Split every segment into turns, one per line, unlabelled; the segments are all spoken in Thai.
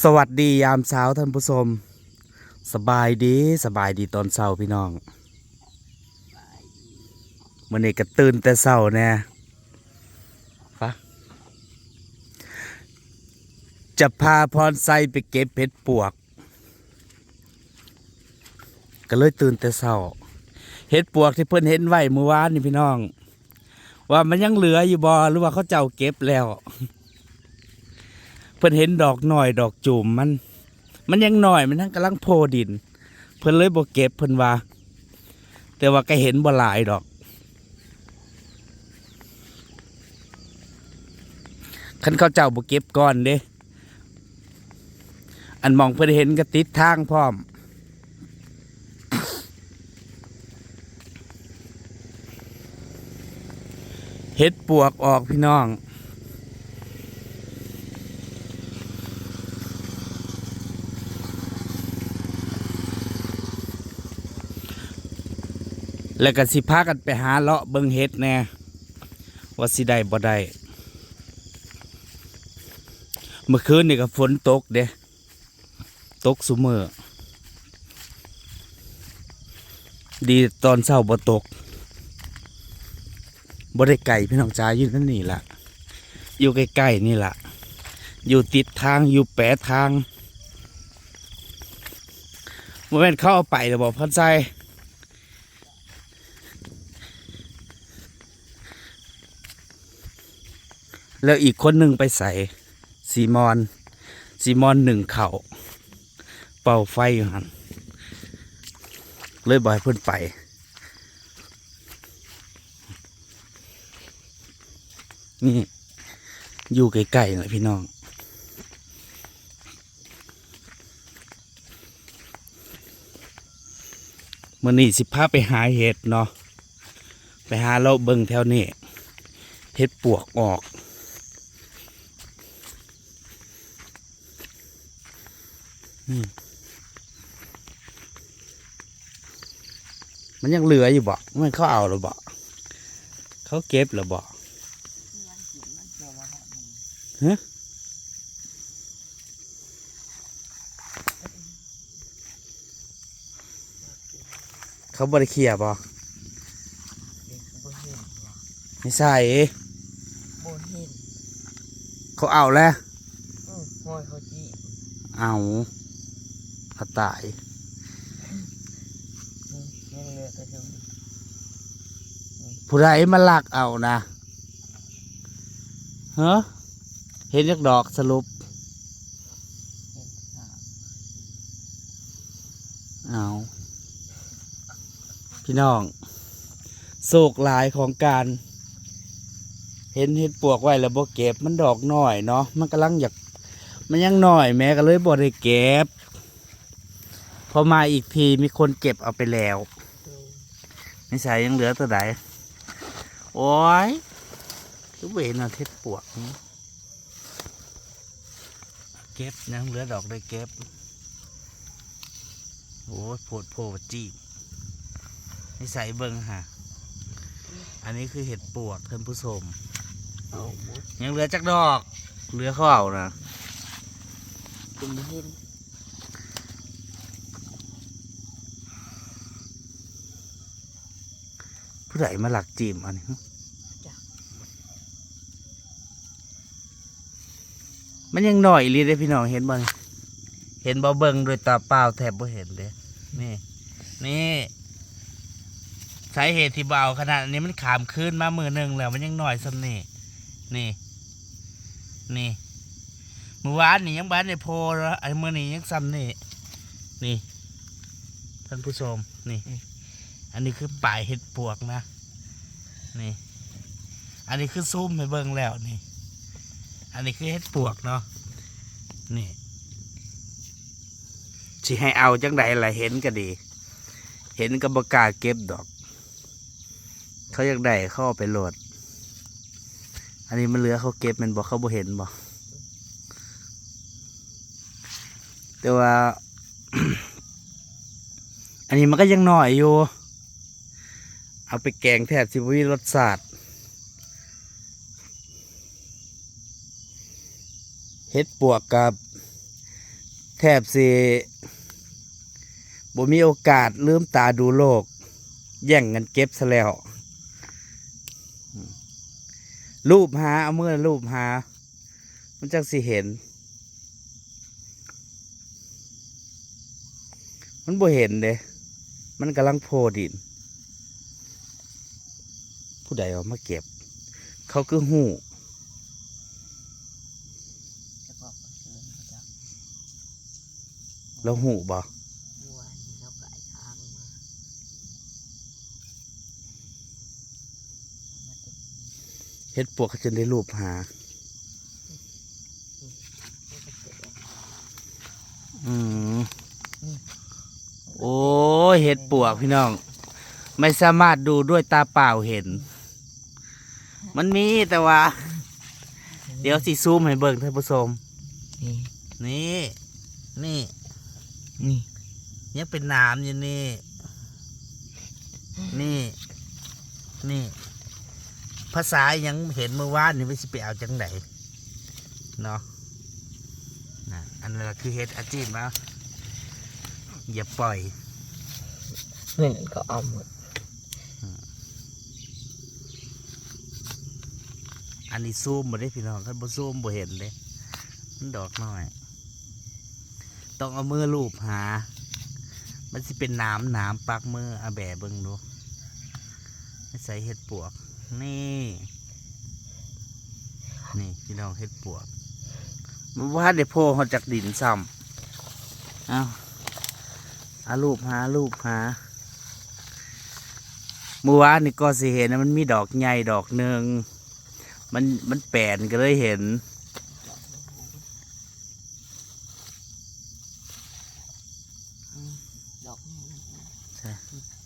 สวัสดียามเช้าท่านผู้ชมสบายดีสบายดีตอนเช้าพี่น้องมื่อนี้ก็ตื่นแต่เช้าแน่ฟะจะพาพรไซไปเก็บเห็ดปวก ก็เลยตื่นแต่เช้าเห็ดปวกที่เพิ่นเห็นไว้เมื่อวานนี่พี่น้อง ว่ามันยังเหลืออยู่บ่หรือว่าเขาเจ้าเก็บแล้วเพิ่นเห็นดอกหน่อยดอกจุ่มมัน มันยังหน่อยมันทั้งกำลังโพดิน เพิ่นเลยบ่เก็บเพิ่นว่า แต่ว่าก็เห็นบ่หลายดอกคันเขาเจ้าบ่เก็บก่อนเด้อันมองเพิ่นเห็นก็ติดทางพร้อมเห็ดปวกออกพี่น้อง แล้วก็สิพากันไปหาเลาะเบิงเห็ดแน่ว่าสิได้บ่ได้เมื่อคืนนี่ก็ฝนตกเด้ตกสุเมอดีตอนเช้าบ่ตกบ่ได้ไก่พี่น้องจ้าอยู่นั่นนี่ล่ะ อยู่ใกล้ๆนี่ล่ะ อยู่ติดทางอยู่แปะทางเมื่อแม่นเข้าเอาไปแล้วบอกพันใจ แล้วอีกคนหนึ่งไปใส่ซีมอนซีมอนหนึ่งเข่าเป่าไฟอยู่หันเลยบอยเพื่อนไปนี่ อยู่ใกล้ๆเลยพี่น้องมื่อนี้สิพาไปหาเห็ดเนาะ ไปหาเราเบิงแถวนี้ เห็ดปวกออก มันยังเหลืออยู่บ่มันเขาเอาหรือบ่เขาเก็บหรือบ่ฮะเขาบริเคลียร์บ่
บ่เห็นว่ะ
ไม่ใช่
บ่เห็น
เขาเอาแล้ว
อือห้อยเขาจี
เอาเขาตาย
นี่ ยังเหลือแต่เท่านี้
ผู้ใดมาลักเอานะเฮ้เห็นยักดอกสรุป
เอา
พี่น้องโศกหลายของการ เห็นเห็ดปวกไว้แล้วบ่เก็บมันดอกน้อยเนาะมันกำลังอยากมันยังน้อยแม่ก็เลยบ่ได้เก็บ พอมาอีกทีมีคนเก็บเอาไปแล้ว
ตัว
ไม่ใช่ยังเหลือตัวใดโอ้ยทุเวนเอาเห็ดปวกนี่เก็บยังเหลือดอกได้เก็บโอ้ยโพดโพดจีบนิสัยเบิงฮะอันนี้คือเห็ดปวกท่านผู้ชม
เอาหม
ยังเหลือจักดอก เหลือเขาเอานะ
คุณบ่เห็น
ใดมาหลักจีมอันนี้มันยังหน่อยอีหลีได้พี่น้องเห็นบ่นี่เห็นบ่เบิงโดวยตาเปล่าแทบบ่เห็นเลยนี่ นี่สาเหตุที่เบเอาขนาดนี้มันขามขึ้นมามือหนึ่งแล้ว มันยังหน่อยสำนี่นี่ นี่เมื่อวานนี่ยังบ้านในโพแล้วไอ้เมื่อนี้ยังซ้ำนี่นี่ ท่านผู้ชมนี่ อันนี้คือป่ายเห็ดปวกนะ นี่ อันนี้คือซุ้มให้เบิ่งแล้วนี่ อันนี้คือเห็ดปวกเนาะนี่สิให้เอาจังใดล่ะเห็นก็ดี เห็นก็บกาเก็บดอก เขาอยากได้เขาเอาไปโหลด อันนี้มันเหลือเขาเก็บมันบอกเขาบ่เห็นบอกแต่ว่า อันนี้มันก็ยังหน่อยอยู่ เอาไปแกงแทบสิบวิรสชาติเฮ็ดปวกกับแทบสิบ่มีโอกาสลืมตาดูโลก แย่งกันเก็บซะแล้ว รูปหา เอาเมื่อรูปหา มันจังสิเห็น มันบ่เห็นเด้มันกำลังโพดิน ผู้ใดเอามาเก็บ เขาคือหูแล้วหูบ่
เฮ็
ดปวกเขาจนได้รูปหา อืมโอ้เห็ดปวกพี่น้อง ไม่สามารถดูด้วยตาเปล่าเห็น มันมีแต่ว่า เดี๋ยวสิซูมให้เบิ่งท่านผู้ชม
นี่
นี่นี่
นี่
ยังเป็นน้ำอยู่นี่ นี่ นี่ ภาษายังเห็นเมื่อวานนี่ไม่สิไปเอาจังไหนเนาะนะอันนั้นล่ะคือเห็ดอาจีนมาอย่าปล่อย
เงินก็เอาหมด
อันนี้ซูมบ่ได้พี่น้องคันบ่ซูมบ่เห็นเลยมันดอกน้อย ต้องเอามือลูบหา มันสิเป็นน้ำน้ำปักมือเอาแบะเบิ่งดูไม่ใส่เห็ดปวก นี่ นี่พี่น้องเห็ดปวกมันว่าได้โพเขาจากดินซ้ำเอาเอารูปหารูปหาเมื่อวานนี่ก็สิเห็นนะมันมีดอกใหญ่ดอกหนึ่ง มันมันแปลนก็เลยเห็น
ดอก
ใช่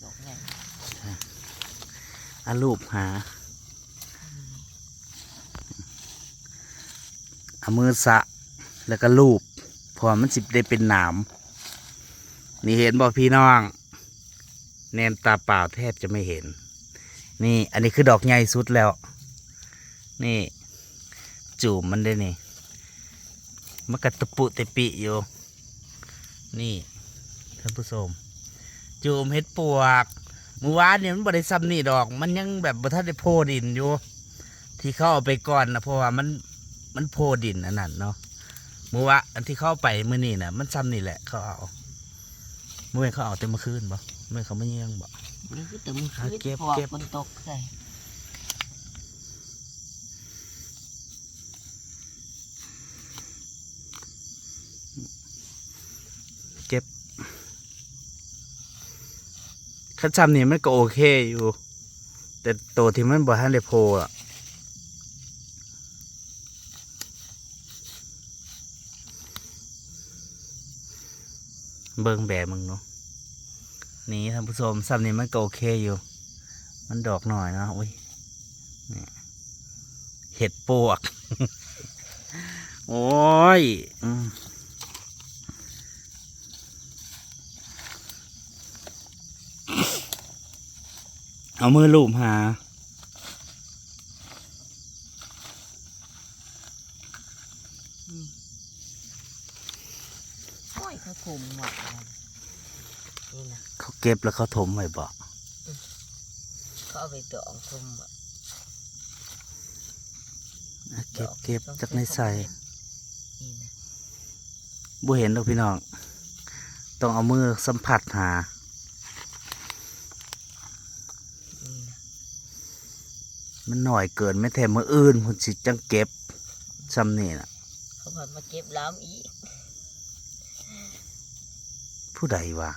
ดอกไง
อารูปหาเอามือสะแล้วก็รูปพอมันสิบได้เป็นหนามนี่เห็นบอกพี่น้อง แนมตาเปล่าแทบจะไม่เห็น นี่อันนี้คือดอกใหญ่สุดแล้ว นี่จูบมันได้นี่มันกระตะปุตะปิอยู่นี่ท่านผู้ชมจูมเห็ดปวกเมื่อวานเนี่ยมันบริซ้ำนี่ดอก มันยังแบบบ่ทันได้โพดินอยู่ ที่เข้าเอาไปก่อนนะเพราะว่ามันมันโพดินอันนั้นเนาะเมื่อวานอันที่เข้าไปเมื่อนี่นะมันซ้ำนี่แหละเขาเอาเมื่อวานเขาเอาเต็มเมื่อคืนบ่เมื่อวานเขาไม่เยี่ยงบ่
นี่คือแต่มัน
อะ
คือ
เก็บ
พวก
เก็บ
มันตกใส่
คันซ้ำนี่มันก็โอเคอยู่ แต่ตัวที่มันบ่ทันได้โพอะเบิ่งแบบมึงเนาะนี่ท่านผู้ชมซ้ำนี่มันก็โอเคอยู่ มันดอกหน่อยนะอุ้ยเห็ดปวก โอ้ยอื เอามือลูบหา
โอ้ยเขาคุมหมดเลยนี่นะ
เขาเก็บแล้วเขาถมไว้บอก
เขาเอาไปตองคุมแบบ
เก็บเก็บจากในใส่
นี่นะ
บ่เห็นดอกพี่น้อง ต้องเอามือสัมผัสหา
นี่นะ
มันหน่อยเกินไม่แถมมืออื่นพุ่นสิจังเก็บซ้ำนี่น่ะ
เขาพามาเก็บล้ำอีก
ผู้ใดวะ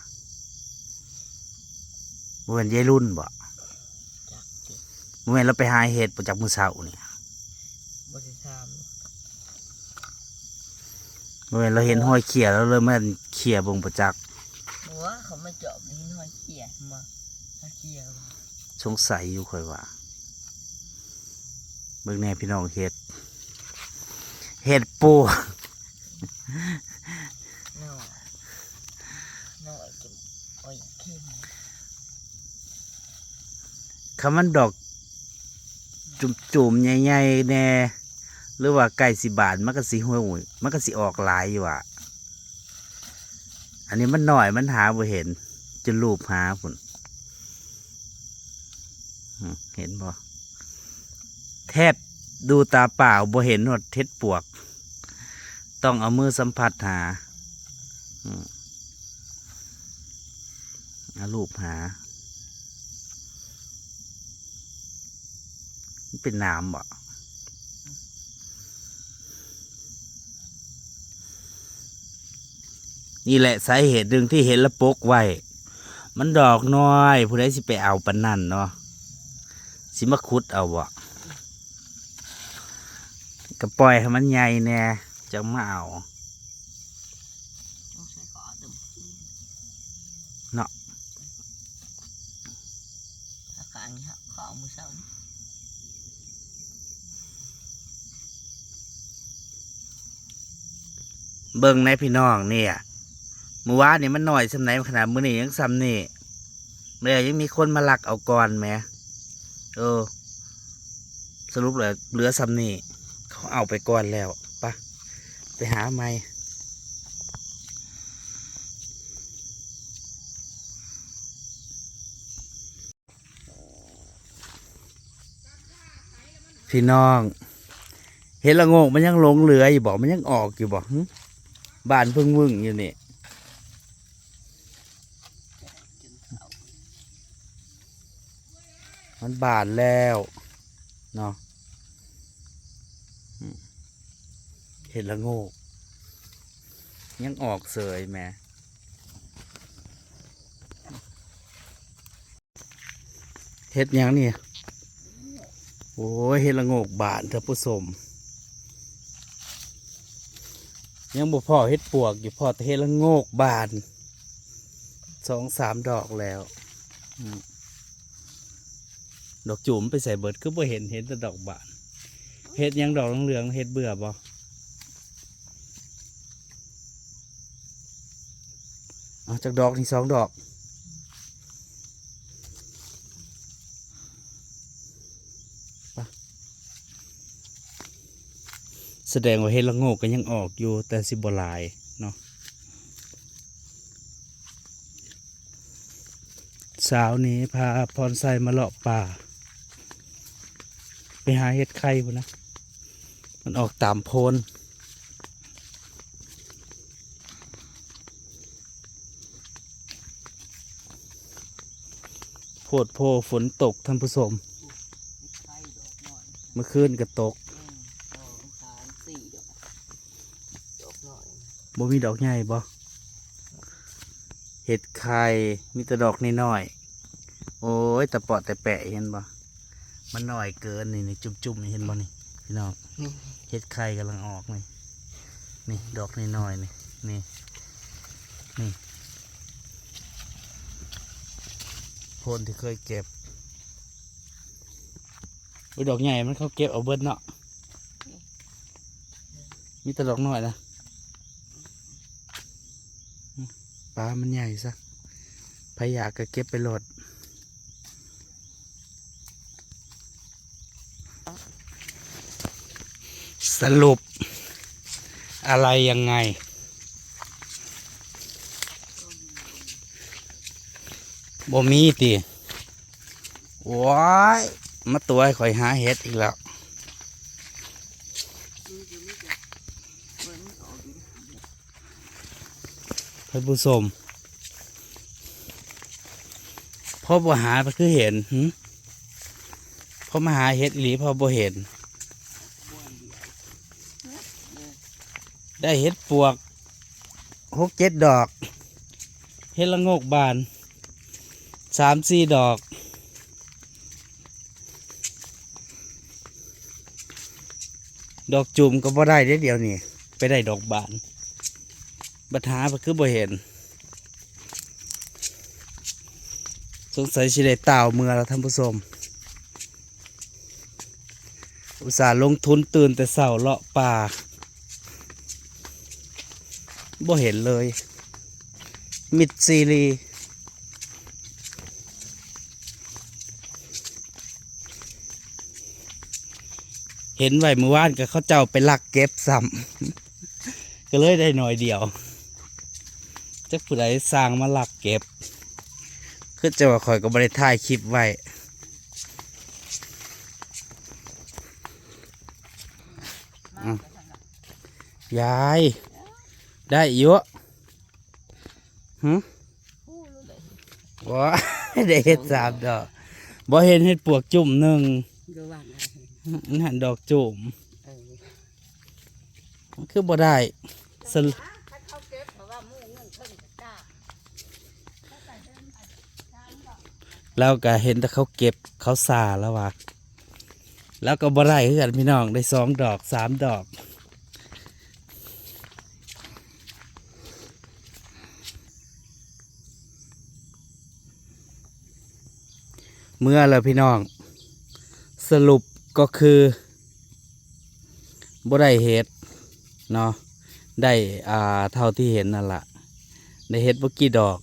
บ่เป็นยายรุ่นบ่
จากติ
บ่แม่นเราไปหาเห็ดประจากมือเช้านี่
บริษัท
บ่แม่นเราเห็นห้อยเขี่ยแล้วเลยมันเขี่ยเบงประจักษ์
หัวเขามาเจาะลิ้นหอยเขี่ยมามาเขี่ยมา
สงสัยอยู่ค่อยว่า เบิ่งแน่พี่น้องเห็ด เห็ดปูคำมันดอกจุ่มๆใหญ่ๆแน่หรือว่าไก่สิบาทมันก็สิห้วยมันก็สิออกหลายอยู่อะ อันนี้มันหน่อยมันหาบ่เห็น จะรูปหาพุ่นเห็นบ่ แทบดูตาเปล่าบ่เห็นหนวดเท็ดปวก ต้องเอามือสัมผัสหาอืมเอารูปหา เป็นน้ำบ่นี่แหละสาเหตุหนึ่งที่เห็นล้วปกไว้ มันดอกน้อย ผู้ใดสิไปเอาปันนั่นเนาะสิมาคุดเอาบ่ ก็ปล่อยให้มันใหญ่แน่จังมาเอา
ต้องใช้ขอดม
เนาะ
อาการนี้ครับขอมือเศร้านี่
เบิ่งในพี่น้องเนี่ยเมื่อวานนี่มันหน่อยสำไหนขนาดมื้อนี้ยังซ้ำนี่เมื่อยังมีคนมาลักเอาก่อนแหมเออ สรุปเลยเหลือซ้ำนี่ เขาเอาไปก่อนแล้วปะไปหาใหม่พี่น้อง เห็นละโงมันยังหลงเหลืออยู่บอกมันยังออกอยู่บอกบ้านเพิ่งวึ่งอยู่นี่มันบานแล้วเนาะอืมเห็นละโงก ยังออกเสยแม่เห็ดยังเนี่ยโอ้ยเห็ดละโงกบานเถอะผู้ชมยังบ่พอเห็ดปวกอยู่พอแต่เห็ดละโงกบานสองสามดอกแล้วดอกจุ่มไปใส่เบิดคือบ่เห็นเห็นแต่ดอกบานเห็ดยังดอกเหลืองเห็ดเบื่อบ่ เอาจากดอกนี่สองดอก แสดงว่าเห็ดละโงกก็ยังออกอยู่แต่สิบหลายเนาะสาวนี้พาพรไซมาเลาะป่า ไปหาเห็ดไข่พุ่นนะ มันออกตามโพน โพดโพฝนตกท่านผู้ชม
ไข่ดอกน้อย
เมื่อคืนก็ตก
หนึ่งสองสามสี่ดอกดอกน้อย
บ่มีดอกใหญ่บ่เห็ดไข่มีแต่ดอกน้อยๆโอ้ยแต่ปอดแต่แปะเห็นบ่มันน้อยเกินนี่นี่จุ่มๆนี่เห็นบ่นี่พี่น้อง
นี่
เห็ดไข่กำลังออกนี่นี่ดอกน้อยๆนี่นี่นี่ โพนที่เคยเก็บอุ้ยดอกใหญ่มันเขาเก็บเอาเบิดเนาะมีแต่ดอกน้อยนะอืมปลามันใหญ่ซะพยากก็เก็บไปโหลดสรุปอะไรยังไง บ่มีติว้ายมาตัวให้ข่อยหาเห็ดอีกแล้ว
นี่จะไม่จะเบิ้งออกอยู่
ท่านผู้ชมพ่อบ่หาก็คือเห็นหึพ่อมาหาเห็ดอีหลีพ่อบ่เห็น
บ้วนเดียวเนี่ย
ได้เห็ดปวกหกเจ็ดดอก เห็ดละโงกบาน สามสี่ดอก ดอกจุ่มก็บ่ได้เด้เดียวนี่ไปได้ดอกบานบัดหาคือบ่เห็น สงสัยสิได้เต่าเมื่อแล้วท่านผู้ชมอุตส่าห์ลงทุนตื่นแต่เสาเลาะป่าบ่เห็นเลย มิดซีรี เห็นไว้เมื่อวานก็เขาเจ้าไปลักเก็บซ้ำก็เลยได้หน่อยเดียวจักผู้ใดสร้างมาลักเก็บคือจะว่าข่อยก็บริถ่ายคลิปไว้
มไปทางหลัง
ยาย ได้เยอะหึว้าได้เห็ดสามดอกบ่เห็นเห็ดปวกจุ่มหนึ่ง
ดูว่าไง
นั่นดอกจุ่ม
เออ
มันคือบ่ได้สรุป
ถ้าเขาเก็บเพราะว่าหมู่เงินเพิ่นจะกล้า
แล้วก็เห็นแต่เขาเก็บเขาสาแล้วว่ะแล้วก็บ่ได้คือกันพี่น้องได้สองดอกสามดอกเมื่อแล้วพี่น้อง สรุป ก็คือบ่ได้เห็ดเนาะได้อ่าเท่าที่เห็นนั่นละได้เห็ดบ่กี่ดอก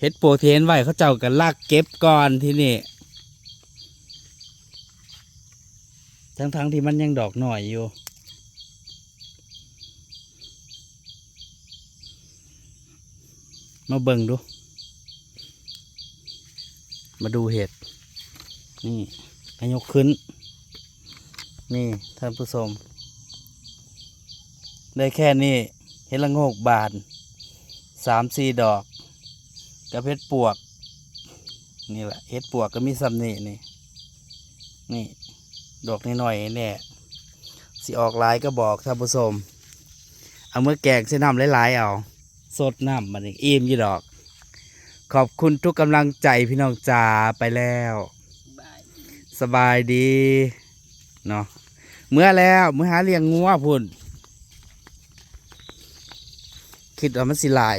เห็ดปวกที่เห็นไว้เขาเจ้ากันลากเก็บก่อนที่นี่ทั้งๆทที่มันยังดอกหน่อยอยู่ มาเบิ่งดู มาดูเห็ด นี่ให้ยกขึ้น นี่ท่านผู้ชม ได้แค่นี้เห็ดละโงกบานสามสี่ดอกกับเห็ดปวก นี่แหละเห็ดปวกก็มีซ้ำนี่นี่ นี่ ดอกน้อยๆแน่สิออกลายก็บอกท่านผู้ชมเอาเมื่อแกงใช้น้ำหลายๆเอา สดน้ำมันอิ่มยู่ดอก ขอบคุณทุกกำลังใจพี่น้องจ๋าไปแล้ว สบายดีเนาะเมื่อแล้วเมื่อหาเลี้ยงงัวพุ่นคิดว่ามันสิหลาย